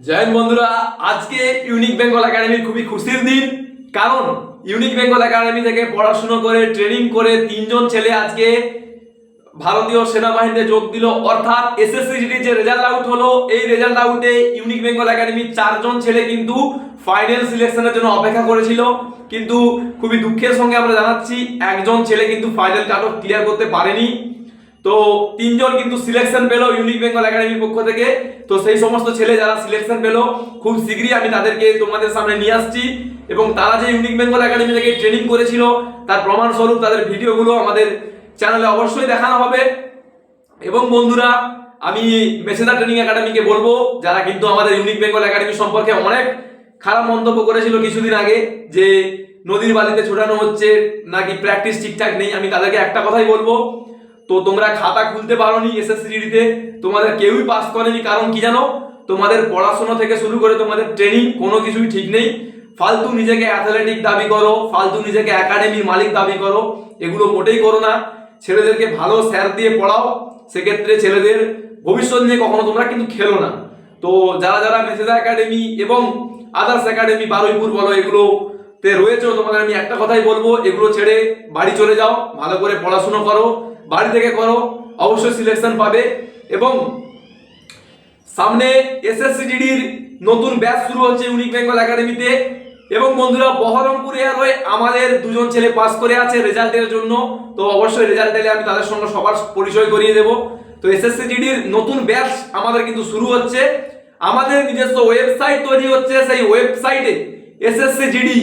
Join বন্ধুরা, আজকে unique Bengal একাডেমির খুবই খুশির দিন। কারণ ইউনিক বেঙ্গল একাডেমি থেকে পড়াশুনো করে, ট্রেনিং করে তিনজন ছেলে আজকে ভারতীয় সেনাবাহিনীতে যোগ দিল। অর্থাৎ এসএসসি যে রেজাল্ট আউট হলো, এই রেজাল্ট আউটে ইউনিক বেঙ্গল একাডেমির চারজন ছেলে কিন্তু ফাইনাল সিলেকশনের জন্য অপেক্ষা করেছিল। কিন্তু খুবই দুঃখের সঙ্গে আমরা জানাচ্ছি, একজন ছেলে কিন্তু ফাইনাল কাট অফ ক্লিয়ার করতে পারেনি। তো তিনজন কিন্তু সিলেকশন পেল ইউনিক বেঙ্গল একাডেমির পক্ষ থেকে। তো সেই সমস্ত ছেলে যারা সিলেকশন পেল, খুব শীঘ্রই আমি তাদেরকে তোমাদের সামনে নিয়ে আসছি এবং তারা যে ইউনিক বেঙ্গল একাডেমি থেকে ট্রেনিং করেছিল, তার প্রমাণস্বরূপ তাদের ভিডিওগুলো আমাদের চ্যানেলে অবশ্যই দেখানো হবে। এবং বন্ধুরা, আমি মেসেদা ট্রেনিং একাডেমিকে বলব, যারা কিন্তু আমাদের ইউনিক বেঙ্গল একাডেমি সম্পর্কে অনেক খারাপ মন্তব্য করেছিল কিছুদিন আগে, যে নদীর বালিতে ছোটানো হচ্ছে, নাকি প্র্যাকটিস ঠিকঠাক নেই, আমি তাদেরকে একটা কথাই বলব তো তোমরা খাতা খুলতে পারোনি এসএসসি জিডিতে তোমাদের কেউই পাস করেনি, কারণ কি জানো? তোমাদের পড়াশোনা থেকে শুরু করে তোমাদের ট্রেনিং কোনো কিছুই ঠিক নেই। ফালতু নিজেকে অ্যাথলেটিক দাবি করো, ফালতু নিজেকে একাডেমির মালিক দাবি করো, এগুলো মোটেই করো না। ছেলেদেরকে ভালো স্যার দিয়ে পড়াও, সেক্ষেত্রে ছেলেদের ভবিষ্যৎ নিয়ে কখনো তোমরা কিন্তু খেলো না। তো যারা যারা মেসেদা একাডেমি এবং আদার্স একাডেমি বারুইপুর বলো, এগুলো তে রয়েছে, তোমাদের আমি একটা কথাই বলব, এগুলো ছেড়ে বাড়ি চলে যাও, ভালো করে পড়াশোনা করো, বাড়ি থেকে করো, অবশ্যই সিলেকশন পাবে এবং সামনে এসএসসিডির নতুন ব্যাচ শুরু হচ্ছে ইউনিক বেঙ্গল একাডেমিতে এবং বন্ধুরা, বহরমপুর এয়ারওয়ে আমাদের দুজন ছেলে পাস করে আছে রেজাল্টের জন্য, তো অবশ্যই রেজাল্ট এলে আমি তাদের সঙ্গে সবার পরিচয় করিয়ে দেব। তো এসএসসিডির নতুন ব্যাচ আমাদের কিন্তু শুরু হচ্ছে। আমাদের নিজস্ব ওয়েবসাইট তৈরি হচ্ছে, সেই ওয়েবসাইটে এসএসসি জিডি,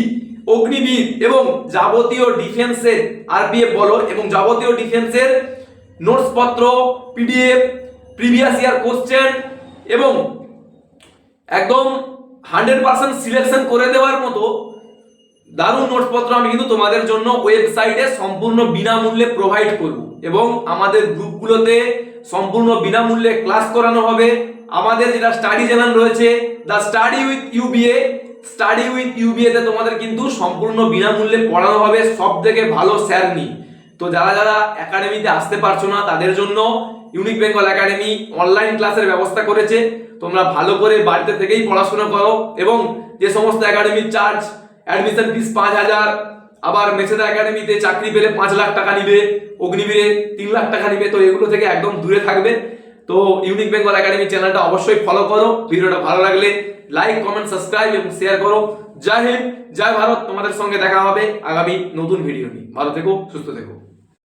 অগ্নিবীর এবং যাবতীয় ডিফেন্সের আরপিএফ বলো এবং যাবতীয় ডিফেন্সের নোটস পত্র পিডিএফ, প্রিভিয়াস ইয়ার কোশ্চেন এবং একদম হান্ড্রেড পার্সেন্ট সিলেকশন করে দেওয়ার মতো দারুণ নোটসপত্র আমি কিন্তু তোমাদের জন্য ওয়েবসাইটে সম্পূর্ণ বিনামূল্যে প্রোভাইড করব এবং আমাদের গ্রুপগুলোতে সম্পূর্ণ বিনামূল্যে ক্লাস করানো হবে। আমাদের যেটা স্টাডি চ্যানেল রয়েছে, the study with U B A study with U B A তে তোমাদের কিন্তু সম্পূর্ণ বিনামূল্যে পড়ানো হবে সব থেকে ভালো স্যার নিয়ে তো যারা যারা একাডেমিতে আসতে পারছ না, তাদের জন্য ইউনিক বেঙ্গল একাডেমি অনলাইন ক্লাসের ব্যবস্থা করেছে। তোমরা ভালো করে বাড়িতে থেকেই পড়াশোনা করো এবং যে সমস্ত একাডেমির চার্জ অ্যাডমিশন ফিস পাঁচ হাজার, আবার মেসেদা একাডেমিতে চাকরি পেলে পাঁচ লাখ টাকা নিবে, অগ্নিবীরে তিন লাখ টাকা নিবে, তো এগুলো থেকে একদম দূরে থাকবে। তো ইউনিক বেঙ্গল একাডেমি চ্যানেলটা অবশ্যই ফলো করো। ভিডিওটা ভালো লাগলে লাইক কমেন্ট সাবস্ক্রাইব এবং শেয়ার করো। জয় হিন্দ, জয় ভারত। তোমাদের সঙ্গে দেখা হবে আগামী নতুন ভিডিও নিয়ে। ভালো থেকো, সুস্থ থেকো।